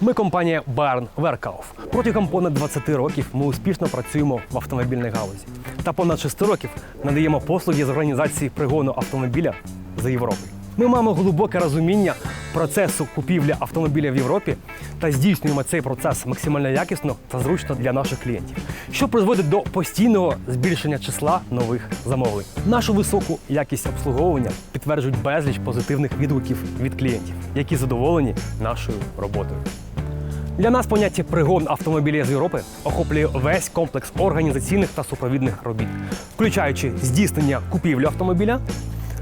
Ми компанія Barn Werkauf. Протягом понад 20 років ми успішно працюємо в автомобільній галузі. Та понад 6 років надаємо послуги з організації пригону автомобіля за Європою. Ми маємо глибоке розуміння процесу купівлі автомобіля в Європі та здійснюємо цей процес максимально якісно та зручно для наших клієнтів, що призводить до постійного збільшення числа нових замовлень. Нашу високу якість обслуговування підтверджують безліч позитивних відгуків від клієнтів, які задоволені нашою роботою. Для нас поняття пригон автомобіля з Європи охоплює весь комплекс організаційних та супровідних робіт, включаючи здійснення купівлі автомобіля,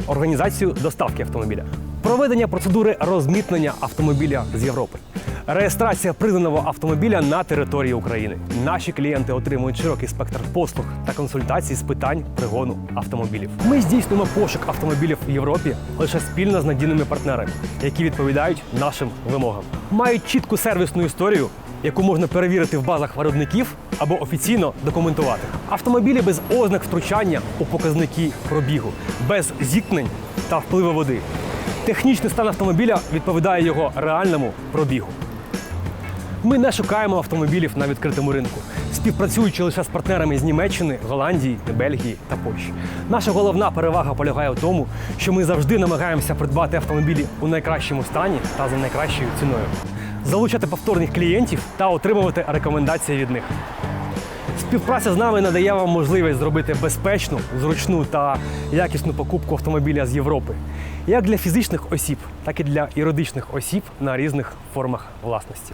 організацію доставки автомобіля, проведення процедури розмітнення автомобіля з Європи, реєстрація приданого автомобіля на території України. Наші клієнти отримують широкий спектр послуг та консультацій з питань пригону автомобілів. Ми здійснюємо пошук автомобілів в Європі лише спільно з надійними партнерами, які відповідають нашим вимогам. Мають чітку сервісну історію, яку можна перевірити в базах виробників або офіційно документувати. Автомобілі без ознак втручання у показники пробігу, без зіткнень та впливу води. Технічний стан автомобіля відповідає його реальному пробігу. Ми не шукаємо автомобілів на відкритому ринку, співпрацюючи лише з партнерами з Німеччини, Голландії, Бельгії та Польщі. Наша головна перевага полягає в тому, що ми завжди намагаємося придбати автомобілі у найкращому стані та за найкращою ціною, залучати повторних клієнтів та отримувати рекомендації від них. Співпраця з нами надає вам можливість зробити безпечну, зручну та якісну покупку автомобіля з Європи, як для фізичних осіб, так і для юридичних осіб на різних формах власності.